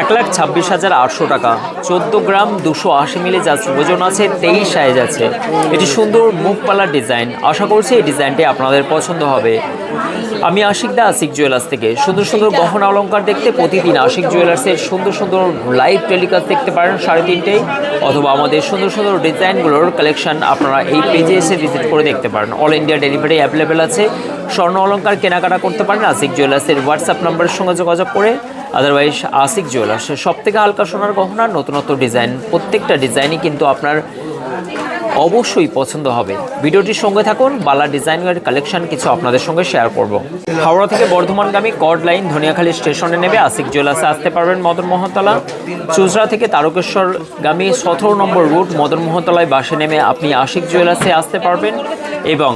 এক লাখ ছাব্বিশ হাজার আটশো টাকা। চোদ্দ গ্রাম দুশো আশি মিলি জাস্ট ওজন আছে, তেইশ সাইজ আছে। এটি সুন্দর মুখপালার ডিজাইন। আশা করছি এই ডিজাইনটি আপনাদের পছন্দ হবে। আমি আশিক দা, আশিক জুয়েলার্স থেকে। সুন্দর সুন্দর গহনা অলংকার দেখতে প্রতিদিন আশিক জুয়েলার্সের সুন্দর সুন্দর লাইভ টেলিকাস্ট দেখতে পারেন সাড়ে তিনটেই অথবা আমাদের সুন্দর সুন্দর ডিজাইনগুলোর কালেকশন আপনারা এই পেজে এসে ভিজিট করে দেখতে পারেন। অল ইন্ডিয়া ডেলিভারি অ্যাভেলেবেল আছে। স্বর্ণ অলংকার কেনাকাটা করতে পারেন আশিক জুয়েলার্সের হোয়াটসঅ্যাপ নম্বরের সঙ্গে যোগাযোগ করে। আদারওয়াইজ আসিক জুয়েলার্স সব থেকে হালকা সোনার গহনা নতুনত্ব ডিজাইন প্রত্যেকটা ডিজাইনই কিন্তু আপনার অবশ্যই পছন্দ হবে। ভিডিওটির সঙ্গে থাকুন, বালা ডিজাইনের কালেকশন কিছু আপনাদের সঙ্গে শেয়ার করব। হাওড়া থেকে বর্ধমানগামী কর্ড লাইন ধনিয়াখালী স্টেশনে নেবে আশিক জুয়েলার্সে আসতে পারবেন মদন মোহনতলা। চুচড়া থেকে তারকেশ্বরগামী সতেরো নম্বর রুট, মদন মোহনতলায় বাসে নেমে আপনি আশিক জুয়েলার্সে আসতে পারবেন এবং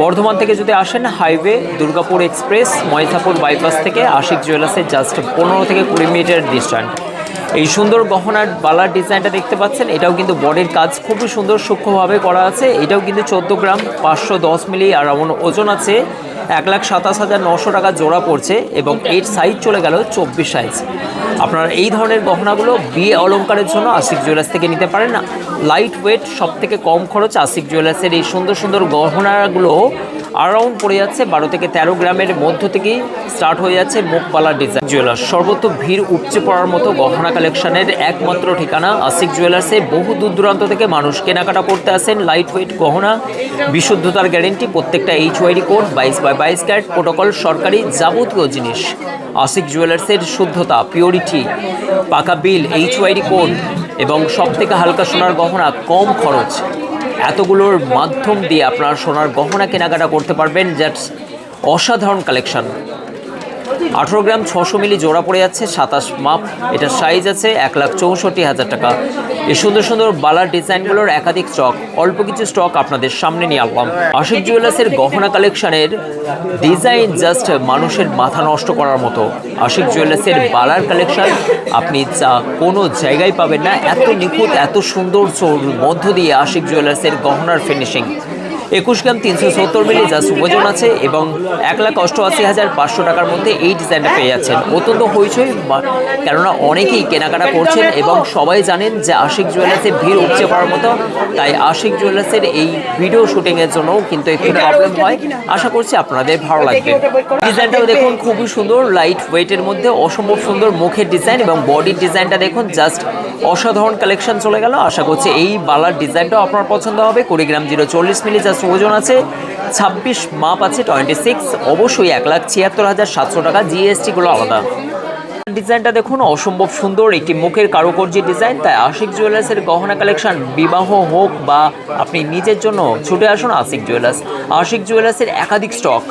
বর্ধমান থেকে যদি আসেন, হাইওয়ে, দুর্গাপুর এক্সপ্রেস ময়সাপুর বাইপাস থেকে আশিক জুয়েলার্সে জাস্ট পনেরো থেকে কুড়ি মিনিটের ডিস্ট্যান্ট এই সুন্দর গহনার বালার ডিজাইনটা দেখতে পাচ্ছেন, এটাও কিন্তু বডির কাজ খুবই সুন্দর, সূক্ষ্মভাবে করা আছে। এটাও কিন্তু চোদ্দ গ্রাম, পাঁচশো দশ মিলি, আর ওজন আছে, এক লাখ সাতাশ হাজার নশো টাকা জোড়া পড়ছে এবং এর সাইজ চলে গেল চব্বিশ সাইজ আপনারা এই ধরনের গহনাগুলো বিয়ে অলঙ্কারের জন্য আশিক জুয়েলার্স থেকে নিতে পারেন লাইট ওয়েট সব থেকে কম খরচ আশিক জুয়েলার্সের এই সুন্দর সুন্দর গহনাগুলো আরাউন্ড পড়ে যাচ্ছে বারো থেকে তেরো গ্রামের মধ্য থেকেই স্টার্ট হয়ে যাচ্ছে মুখবালা ডিজাইন জুয়েলার্স সর্বত্র ভিড় উপচে পড়ার মতো গহনা কালেকশনের একমাত্র ঠিকানা আশিক জুয়েলার্সে বহু দূর দূরান্ত থেকে মানুষ কেনাকাটা করতে আসেন। লাইট ওয়েট গহনা, বিশুদ্ধতার গ্যারেন্টি প্রত্যেকটা এইচ ওয়াইডি কোড বাইশ বাই বাইশ ক্যারেট প্রোটোকল সরকারি যাবতীয় জিনিস। আশিক জুয়েলার্সের শুদ্ধতা পিওরিটি পাকা বিল এইচ ওয়াইডি কোড এবং সব থেকে হালকা সোনার গহনা কম খরচ। এতগুলোর মাধ্যম দিয়ে আপনার সোনার গহনা কেনাকাটা করতে পারবেন জ্যাটস অসাধারণ কালেকশন আঠেরো গ্রাম ছশো মিলি জোড়া পড়ে যাচ্ছে, সাতাশ মাপ এটা সাইজ আছে এক লাখ চৌষট্টি হাজার টাকা। এই সুন্দর সুন্দর বালার ডিজাইনগুলোর একাধিক স্টক অল্প কিছু স্টক আপনাদের সামনে নিয়ে আসলাম। আশিক জুয়েলার্সের গহনা কালেকশনের ডিজাইন জাস্ট মানুষের মাথা নষ্ট করার মতো। আশিক জুয়েলার্সের বালার কালেকশন আপনি যা কোনো জায়গায় পাবেন না। এত নিখুঁত, এত সুন্দর মধ্য দিয়ে আশিক জুয়েলার্সের গহনার ফিনিশিং একুশ গ্রাম তিনশো সত্তর মিলি যা সুভোজন আছে এবং এক লাখ অষ্টআশি হাজার পাঁচশো টাকার মধ্যে এই ডিজাইনটা পেয়ে যাচ্ছেন। অত্যন্ত হইচই কেননা অনেকেই কেনাকাটা করছেন এবং সবাই জানেন যে আশিক জুয়েলার্সের ভিড় উপচে পড়ার মতো, তাই আশিক জুয়েলার্সের এই ভিডিও শুটিংয়ের জন্য কিন্তু একটু প্রবলেম হয়। আশা করছি আপনাদের ভালো লাগবে। ডিজাইনটাও দেখুন, খুবই সুন্দর লাইট ওয়েটের মধ্যে অসম্ভব সুন্দর মুখের ডিজাইন এবং বডির ডিজাইনটা দেখুন জাস্ট অসাধারণ কালেকশন চলে গেল। আশা করছি এই বালার ডিজাইনটাও আপনার পছন্দ হবে। কুড়ি গ্রাম জিরো চল্লিশ মিলি জাস্ট ওজন আছে, ছাব্বিশ মাপ আছে টোয়েন্টি সিক্স অবশ্যই এক লাখ ছিয়াত্তর হাজার সাতশো টাকা জিএসটিগুলো আলাদা। ডিজাইনটা দেখুন, অসম্ভব সুন্দর। একটি মুখের কারুকার্যের ডিজাইন, তাই আশিক জুয়েলার্সের গহনা কালেকশন, বিবাহ হোক বা আপনি নিজের জন্য ছুটে আসুন আশিক জুয়েলার্স। আশিক জুয়েলার্সের একাধিক স্টক,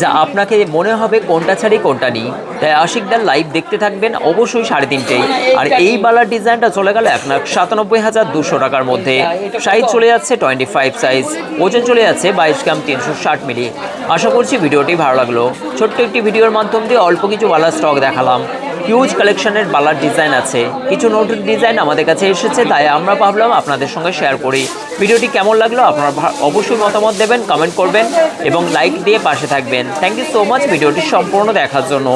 যা আপনাকে মনে হবে কোনটা ছাড়ি, কোনটা নেই। তাই আশিকদার লাইভ দেখতে থাকবেন অবশ্যই সাড়ে তিনটেই আর এই বালার ডিজাইনটা চলে গেল এক লাখ সাতানব্বই হাজার দুশো টাকার মধ্যে। সাইজ চলে যাচ্ছে টোয়েন্টি ফাইভ সাইজ, ওজন চলে যাচ্ছে বাইশ গ্রাম তিনশো ষাট মিলি। আশা করছি ভিডিওটি ভালো লাগল। ছোট্ট একটি ভিডিওর মাধ্যম দিয়ে অল্প কিছু বালার স্টক দেখালাম। হিউজ কালেকশনের বালার ডিজাইন আছে। কিছু নতুন ডিজাইন আমাদের কাছে এসেছে, তাই আমরা ভাবলাম আপনাদের সঙ্গে শেয়ার করি। ভিডিওটি কেমন লাগল আপনারা অবশ্যই মতামত দেবেন কমেন্ট করবেন এবং লাইক দিয়ে পাশে থাকবেন। থ্যাংক ইউ সো মাচ ভিডিওটি সম্পূর্ণ দেখার জন্য।